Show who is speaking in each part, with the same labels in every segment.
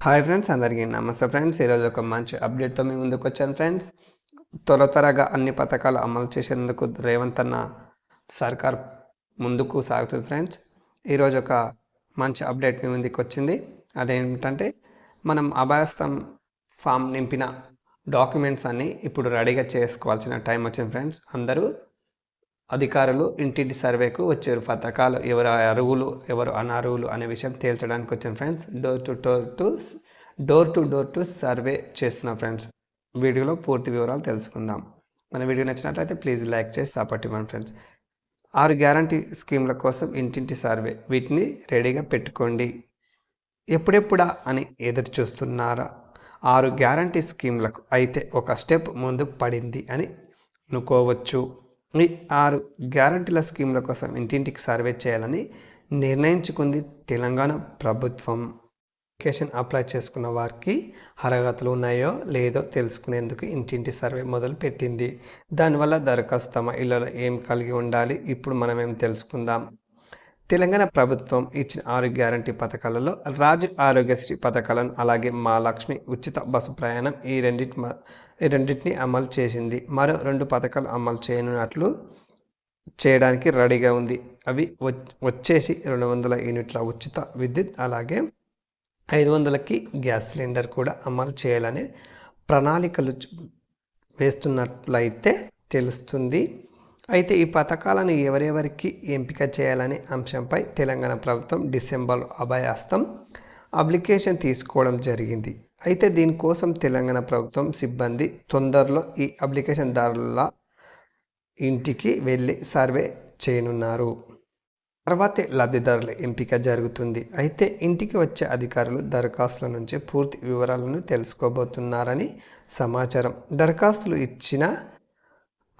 Speaker 1: Hi friends అందరికీ నమస్తే friends ఈరోజు ఒక మంచి అప్డేట్తో మీ ముందుకు వచ్చాను ఫ్రెండ్స్ త్వర త్వరగా అన్ని పథకాలు అమలు చేసేందుకు రేవంత్ అన్న సర్కార్ ముందుకు సాగుతుంది ఫ్రెండ్స్ ఈరోజు ఒక మంచి అప్డేట్ మీ ముందుకు వచ్చింది. అదేంటంటే మనం అభయస్థం ఫామ్ నింపిన డాక్యుమెంట్స్ అన్నీ ఇప్పుడు రెడీగా చేసుకోవాల్సిన టైం వచ్చింది ఫ్రెండ్స్ అందరూ అధికారులు ఇంటింటి సర్వేకు వచ్చారు. పథకాలు ఎవరు అరువులు ఎవరు అనర్హులు అనే విషయం తేల్చడానికి వచ్చాను friends. Door to door to door to door to survey చేస్తున్న ఫ్రెండ్స్. వీడియోలో పూర్తి వివరాలు తెలుసుకుందాం. మన వీడియో నచ్చినట్లయితే ప్లీజ్ లైక్ చేసి సపోర్ట్ ఇవ్వండి ఫ్రెండ్స్. ఆరు గ్యారంటీ స్కీమ్ల కోసం ఇంటింటి సర్వే వీటిని రెడీగా పెట్టుకోండి. ఎప్పుడెప్పుడా అని ఎదురు చూస్తున్నారా? ఆరు గ్యారంటీ స్కీమ్లకు అయితే ఒక స్టెప్ ముందుకు పడింది అని అనుకోవచ్చు. ఈ ఆరు గ్యారంటీల స్కీమ్ల కోసం ఇంటింటికి సర్వే చేయాలని నిర్ణయించుకుంది తెలంగాణ ప్రభుత్వం. అప్లికేషన్ అప్లై చేసుకున్న వారికి అర్హతలు ఉన్నాయో లేదో తెలుసుకునేందుకు ఇంటింటి సర్వే మొదలు పెట్టింది. దానివల్ల దరఖాస్తు తమ ఇళ్ళలో ఏం కలిగి ఉండాలి? ఇప్పుడు మనం ఏం తెలుసుకుందాం. తెలంగాణ ప్రభుత్వం ఇచ్చిన ఆరోగ్య గ్యారంటీ పథకాలలో రాజు ఆరోగ్యశ్రీ పథకాలను అలాగే మా లక్ష్మి ఉచిత బస్సు ప్రయాణం ఈ రెండింటి మ- ఈ రెండింటిని అమలు చేసింది. మరో రెండు పథకాలు అమలు చేయనున్నట్లు చేయడానికి రెడీగా ఉంది. అవి వచ్చేసి రెండు వందల యూనిట్ల ఉచిత విద్యుత్ అలాగే ఐదు వందలకి గ్యాస్ సిలిండర్ కూడా అమలు చేయాలని ప్రణాళికలు వేస్తున్నట్లయితే తెలుస్తుంది. అయితే ఈ పథకాలను ఎవరెవరికి ఎంపిక చేయాలనే అంశంపై తెలంగాణ ప్రభుత్వం డిసెంబర్ అభయాస్తం అప్లికేషన్ తీసుకోవడం జరిగింది. అయితే దీనికోసం తెలంగాణ ప్రభుత్వం సిబ్బంది తొందరలో ఈ అప్లికేషన్ దారుల ఇంటికి వెళ్ళి సర్వే చేయనున్నారు. తర్వాతే లబ్ధిదారుల ఎంపిక జరుగుతుంది. అయితే ఇంటికి వచ్చే అధికారులు దరఖాస్తుల నుంచి పూర్తి వివరాలను తెలుసుకోబోతున్నారని సమాచారం. దరఖాస్తులు ఇచ్చిన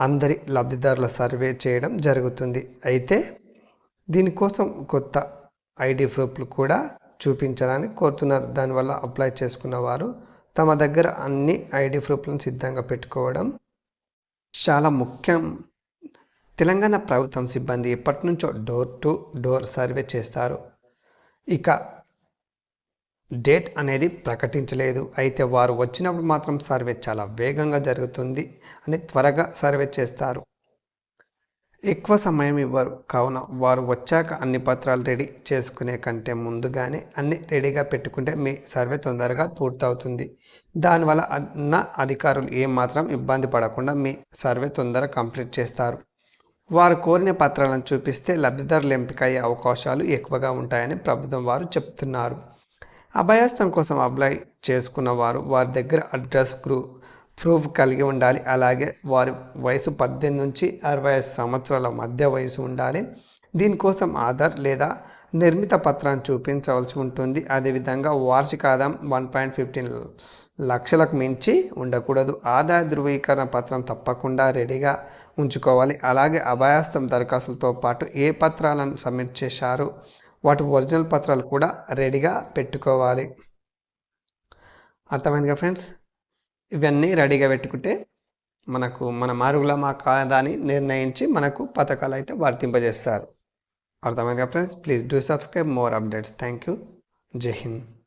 Speaker 1: అందరి లబ్ధిదారుల సర్వే చేయడం జరుగుతుంది. అయితే దీనికోసం కొత్త ఐడి ప్రూఫ్లు కూడా చూపించాలని కోరుతున్నారు. దానివల్ల అప్లై చేసుకున్న వారు తమ దగ్గర అన్ని ఐడి ప్రూఫ్లను సిద్ధంగా పెట్టుకోవడం చాలా ముఖ్యం. తెలంగాణ ప్రభుత్వం సిబ్బంది ఎప్పటి నుంచో డోర్ టు డోర్ సర్వే చేస్తారు. ఇక డేట్ అనేది ప్రకటించలేదు. అయితే వారు వచ్చినప్పుడు మాత్రం సర్వే చాలా వేగంగా జరుగుతుంది అని త్వరగా సర్వే చేస్తారు. ఎక్కువ సమయం ఇవ్వరు. కావున వారు వచ్చాక అన్ని పత్రాలు రెడీ చేసుకునే కంటే ముందుగానే అన్ని రెడీగా పెట్టుకుంటే మీ సర్వే తొందరగా పూర్తవుతుంది. దానివల్ల అన్న అధికారులు ఏమాత్రం ఇబ్బంది పడకుండా మీ సర్వే తొందరగా కంప్లీట్ చేస్తారు. వారు కోరిన పత్రాలను చూపిస్తే లబ్ధిదారులు ఎంపిక అయ్యే అవకాశాలు ఎక్కువగా ఉంటాయని ప్రభుత్వం వారు చెప్తున్నారు. అభయస్థం కోసం అప్లై చేసుకున్న వారు వారి దగ్గర అడ్రస్ ప్రూ ప్రూఫ్ కలిగి ఉండాలి. అలాగే వారి వయసు పద్దెనిమిది నుంచి అరవై ఐదు సంవత్సరాల మధ్య వయసు ఉండాలి. దీనికోసం ఆధార్ లేదా నిర్మిత పత్రాన్ని చూపించవలసి ఉంటుంది. అదేవిధంగా వార్షిక ఆదాయం వన్ పాయింట్ ఫిఫ్టీన్ లక్షలకు మించి ఉండకూడదు. ఆదాయ ధృవీకరణ పత్రం తప్పకుండా రెడీగా ఉంచుకోవాలి. అలాగే అభయాస్తం దరఖాస్తులతో పాటు ఏ పత్రాలను సబ్మిట్ చేశారు వాటి ఒరిజినల్ పత్రాలు కూడా రెడీగా పెట్టుకోవాలి. అర్థమైందిగా ఫ్రెండ్స్? ఇవన్నీ రెడీగా పెట్టుకుంటే మనకు మన మారుగుల మా కాదా అని నిర్ణయించి మనకు పథకాలు అయితే వర్తింపజేస్తారు. అర్థమైందిగా friends? Please do subscribe more updates. Thank you. Jai Hind.